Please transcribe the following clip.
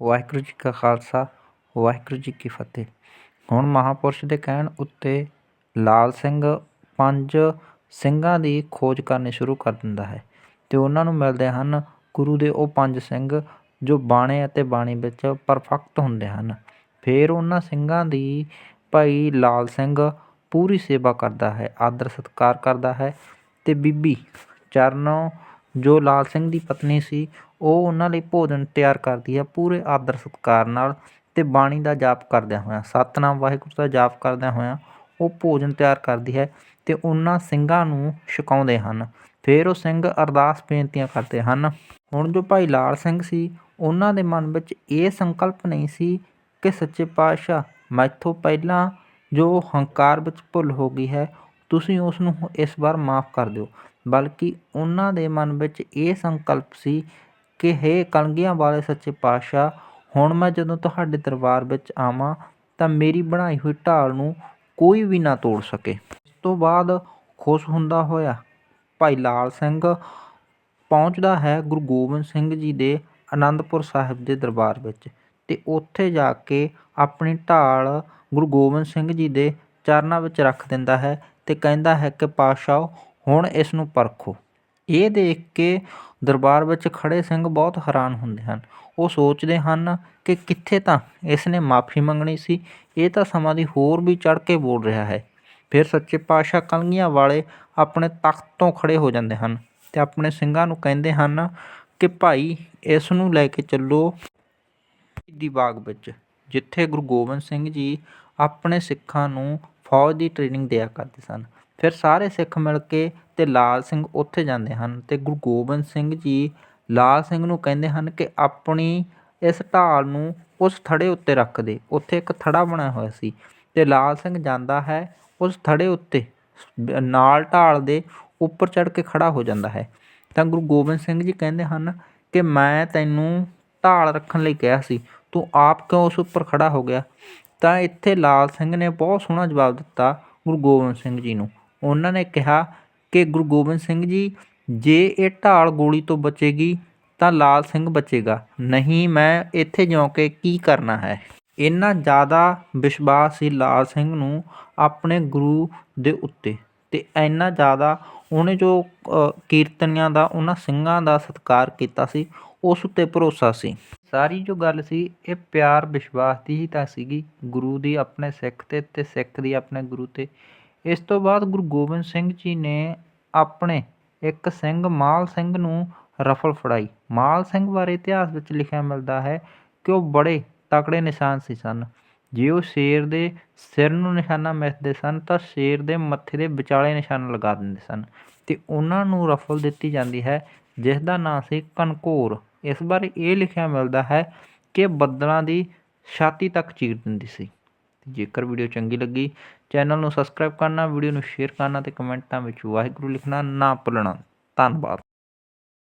ਵਾਹਿਗੁਰੂ ਜੀ ਕਾ ਖਾਲਸਾ, ਵਾਹਿਗੁਰੂ ਜੀ ਕੀ ਫਤਿਹ। ਹੁਣ ਮਹਾਂਪੁਰਸ਼ ਦੇ ਕਹਿਣ ਉੱਤੇ ਲਾਲ ਸਿੰਘ ਪੰਜ ਸਿੰਘਾਂ ਦੀ ਖੋਜ ਕਰਨੀ ਸ਼ੁਰੂ ਕਰ ਦਿੰਦਾ ਹੈ ਅਤੇ ਉਹਨਾਂ ਨੂੰ ਮਿਲਦੇ ਹਨ ਗੁਰੂ ਦੇ ਉਹ ਪੰਜ ਸਿੰਘ ਜੋ ਬਾਣੇ ਅਤੇ ਬਾਣੀ ਵਿੱਚ ਪਰਫੈਕਟ ਹੁੰਦੇ ਹਨ। ਫਿਰ ਉਹਨਾਂ ਸਿੰਘਾਂ ਦੀ ਭਾਈ ਲਾਲ ਸਿੰਘ ਪੂਰੀ ਸੇਵਾ ਕਰਦਾ ਹੈ, ਆਦਰ ਸਤਿਕਾਰ ਕਰਦਾ ਹੈ ਅਤੇ ਬੀਬੀ ਚਰਨੋਂ ਜੋ ਲਾਲ ਸਿੰਘ ਦੀ ਪਤਨੀ ਸੀ, ਉਹ ਉਹਨਾਂ ਲਈ ਭੋਜਨ ਤਿਆਰ ਕਰਦੀ ਹੈ ਪੂਰੇ ਆਦਰ ਸਤਿਕਾਰ ਨਾਲ ਅਤੇ ਬਾਣੀ ਦਾ ਜਾਪ ਕਰਦਿਆਂ ਹੋਇਆਂ, ਸਤਿਨਾਮ ਵਾਹਿਗੁਰੂ ਦਾ ਜਾਪ ਕਰਦਿਆਂ ਹੋਇਆਂ ਉਹ ਭੋਜਨ ਤਿਆਰ ਕਰਦੀ ਹੈ ਅਤੇ ਉਹਨਾਂ ਸਿੰਘਾਂ ਨੂੰ ਛਕਾਉਂਦੇ ਹਨ। ਫਿਰ ਉਹ ਸਿੰਘ ਅਰਦਾਸ ਬੇਨਤੀਆਂ ਕਰਦੇ ਹਨ। ਹੁਣ ਜੋ ਭਾਈ ਲਾਲ ਸਿੰਘ ਸੀ, ਉਹਨਾਂ ਦੇ ਮਨ ਵਿੱਚ ਇਹ ਸੰਕਲਪ ਨਹੀਂ ਸੀ ਕਿ ਸੱਚੇ ਪਾਤਸ਼ਾਹ ਮੈਥੋਂ ਪਹਿਲਾਂ ਜੋ ਹੰਕਾਰ ਵਿੱਚ ਭੁੱਲ ਹੋ ਗਈ ਹੈ ਤੁਸੀਂ ਉਸ ਨੂੰ ਇਸ ਵਾਰ ਮਾਫ ਕਰ ਦਿਓ। ਬਲਕਿ ਉਹਨਾਂ ਦੇ ਮਨ ਵਿੱਚ ਇਹ ਸੰਕਲਪ ਸੀ ਕਿ ਹੇ ਕਲਗੀਆਂ ਵਾਲੇ ਸੱਚੇ ਪਾਤਸ਼ਾਹ, ਹੁਣ ਮੈਂ ਜਦੋਂ ਤੁਹਾਡੇ ਦਰਬਾਰ ਵਿੱਚ ਆਵਾਂ, ਤਾਂ ਮੇਰੀ ਬਣਾਈ ਹੋਈ ਢਾਲ ਨੂੰ ਕੋਈ ਵੀ ਨਾ ਤੋੜ ਸਕੇ। ਇਸ ਤੋਂ ਬਾਅਦ ਖੁਸ਼ ਹੁੰਦਾ ਹੋਇਆ ਭਾਈ ਲਾਲ ਸਿੰਘ ਪਹੁੰਚਦਾ ਹੈ ਗੁਰੂ ਗੋਬਿੰਦ ਸਿੰਘ ਜੀ ਦੇ ਆਨੰਦਪੁਰ ਸਾਹਿਬ ਦੇ ਦਰਬਾਰ ਵਿੱਚ ਅਤੇ ਉੱਥੇ ਜਾ ਕੇ ਆਪਣੀ ਢਾਲ ਗੁਰੂ ਗੋਬਿੰਦ ਸਿੰਘ ਜੀ ਦੇ ਚਰਨਾਂ ਵਿੱਚ ਰੱਖ ਦਿੰਦਾ ਹੈ। ਅਤੇ ਕਹਿੰਦਾ ਹੈ ਕਿ ਪਾਤਸ਼ਾਹ, ਹੁਣ ਇਸ ਨੂੰ ਪਰਖੋ। ਇਹ ਦੇਖ ਕੇ ਦਰਬਾਰ ਵਿੱਚ ਖੜੇ ਸਿੰਘ ਬਹੁਤ ਹੈਰਾਨ ਹੁੰਦੇ ਹਨ। ਉਹ ਸੋਚਦੇ ਹਨ ਕਿ ਕਿੱਥੇ ਤਾਂ ਇਸ ਨੇ ਮਾਫੀ ਮੰਗਣੀ ਸੀ, ਇਹ ਤਾਂ ਸਮਾਂ ਦੀ ਹੋਰ ਵੀ ਚੜ੍ਹ ਕੇ ਬੋਲ ਰਿਹਾ ਹੈ। ਫਿਰ ਸੱਚੇ ਪਾਤਸ਼ਾਹ ਕਲਗੀਆਂ ਵਾਲੇ ਆਪਣੇ ਤਖਤ ਤੋਂ ਖੜੇ ਹੋ ਜਾਂਦੇ ਹਨ ਅਤੇ ਆਪਣੇ ਸਿੰਘਾਂ ਨੂੰ ਕਹਿੰਦੇ ਹਨ ਕਿ ਭਾਈ, ਇਸ ਨੂੰ ਲੈ ਕੇ ਚੱਲੋ ਦੀ ਬਾਗ ਵਿੱਚ, ਜਿੱਥੇ ਗੁਰੂ ਗੋਬਿੰਦ ਸਿੰਘ ਜੀ ਆਪਣੇ ਸਿੱਖਾਂ ਨੂੰ ਫੌਜ ਦੀ ਟ੍ਰੇਨਿੰਗ ਦਿਆ ਕਰਦੇ ਸਨ। ਫਿਰ ਸਾਰੇ ਸਿੱਖ ਮਿਲ ਕੇ ਅਤੇ ਲਾਲ ਸਿੰਘ ਉੱਥੇ ਜਾਂਦੇ ਹਨ ਅਤੇ ਗੁਰੂ ਗੋਬਿੰਦ ਸਿੰਘ ਜੀ ਲਾਲ ਸਿੰਘ ਨੂੰ ਕਹਿੰਦੇ ਹਨ ਕਿ ਆਪਣੀ ਇਸ ਢਾਲ ਨੂੰ ਉਸ ਥੜੇ ਉੱਤੇ ਰੱਖ ਦੇ। ਉੱਥੇ ਇੱਕ ਥੜਾ ਬਣਿਆ ਹੋਇਆ ਸੀ ਅਤੇ ਲਾਲ ਸਿੰਘ ਜਾਂਦਾ ਹੈ ਉਸ ਥੜੇ ਉੱਤੇ। ਨਾਲ ਢਾਲ ਦੇ ਉੱਪਰ ਚੜ੍ਹ ਕੇ ਖੜ੍ਹਾ ਹੋ ਜਾਂਦਾ ਹੈ। ਤਾਂ ਗੁਰੂ ਗੋਬਿੰਦ ਸਿੰਘ ਜੀ ਕਹਿੰਦੇ ਹਨ ਕਿ ਮੈਂ ਤੈਨੂੰ ਢਾਲ ਰੱਖਣ ਲਈ ਕਿਹਾ ਸੀ। ਤੂੰ ਆਪ ਕਿਉਂ ਉਸ ਉੱਪਰ ਖੜ੍ਹਾ ਹੋ ਗਿਆ? ਤਾਂ ਇੱਥੇ ਲਾਲ ਸਿੰਘ ਨੇ ਬਹੁਤ ਸੋਹਣਾ ਜਵਾਬ ਦਿੱਤਾ ਗੁਰੂ ਗੋਬਿੰਦ ਸਿੰਘ ਜੀ ਨੂੰ। ਉਹਨਾਂ ਨੇ ਕਿਹਾ ਕਿ ਗੁਰੂ ਗੋਬਿੰਦ ਸਿੰਘ ਜੀ, ਜੇ ਇਹ ਢਾਲ ਗੋਲੀ ਤੋਂ ਬਚੇਗੀ ਤਾਂ ਲਾਲ ਸਿੰਘ ਬਚੇਗਾ। ਨਹੀਂ, ਮੈਂ ਇੱਥੇ ਜਿਉਂ ਕੇ ਕੀ ਕਰਨਾ ਹੈ? ਇੰਨਾ ਜ਼ਿਆਦਾ ਵਿਸ਼ਵਾਸ ਸੀ ਲਾਲ ਸਿੰਘ ਨੂੰ ਆਪਣੇ ਗੁਰੂ ਦੇ ਉੱਤੇ ਤੇ ਇੰਨਾ ਜ਼ਿਆਦਾ ਉਹਨੇ ਜੋ ਕੀਰਤਨੀਆਂ ਦਾ, ਉਹਨਾਂ ਸਿੰਘਾਂ ਦਾ ਸਤਿਕਾਰ ਕੀਤਾ ਸੀ, ਉਸ ਉੱਤੇ ਭਰੋਸਾ ਸੀ। ਸਾਰੀ ਜੋ ਗੱਲ ਸੀ, ਇਹ ਪਿਆਰ, ਵਿਸ਼ਵਾਸ ਦੀ ਹੀ ਤਾਂ ਸੀਗੀ। ਗੁਰੂ ਦੀ ਆਪਣੇ ਸਿੱਖ ਤੇ ਤੇ ਸਿੱਖ ਦੀ ਆਪਣੇ ਗੁਰੂ ਤੇ। ਇਸ ਤੋਂ ਬਾਅਦ ਗੁਰੂ ਗੋਬਿੰਦ ਸਿੰਘ ਜੀ ਨੇ ਆਪਣੇ ਇੱਕ ਸਿੰਘ ਮਾਲ ਸਿੰਘ ਨੂੰ ਰਫਲ ਫੜਾਈ। ਮਾਲ ਸਿੰਘ ਬਾਰੇ ਇਤਿਹਾਸ ਵਿੱਚ ਲਿਖਿਆ ਮਿਲਦਾ ਹੈ ਕਿ ਉਹ ਬੜੇ ਤਕੜੇ ਨਿਸ਼ਾਨ ਸੀ ਸਨ। ਜੇ ਉਹ ਸ਼ੇਰ ਦੇ ਸਿਰ ਨੂੰ ਨਿਸ਼ਾਨਾ ਮਿੱਥਦੇ ਸਨ, ਤਾਂ ਸ਼ੇਰ ਦੇ ਮੱਥੇ ਦੇ ਵਿਚਾਲੇ ਨਿਸ਼ਾਨਾ ਲਗਾ ਦਿੰਦੇ ਸਨ। ਤੇ ਉਹਨਾਂ ਨੂੰ ਰਫਲ ਦਿੱਤੀ ਜਾਂਦੀ ਹੈ, ਜਿਸ ਦਾ ਨਾਂ ਸੀ ਕਨਕੋਰ ਇਸ ਬਾਰੇ ਇਹ ਲਿਖਿਆ ਮਿਲਦਾ ਹੈ ਕਿ ਬੱਦਲਾਂ ਦੀ ਛਾਤੀ ਤੱਕ ਚੀਰ ਦਿੰਦੀ ਸੀ। ਜੇਕਰ ਵੀਡੀਓ ਚੰਗੀ ਲੱਗੀ, ਚੈਨਲ ਨੂੰ ਸਬਸਕ੍ਰਾਈਬ ਕਰਨਾ, ਵੀਡੀਓ ਨੂੰ ਸ਼ੇਅਰ ਕਰਨਾ ਤੇ ਕਮੈਂਟਾਂ ਵਿੱਚ ਵਾਹਿਗੁਰੂ ਲਿਖਣਾ ਨਾ ਭੁੱਲਣਾ। ਧੰਨਵਾਦ।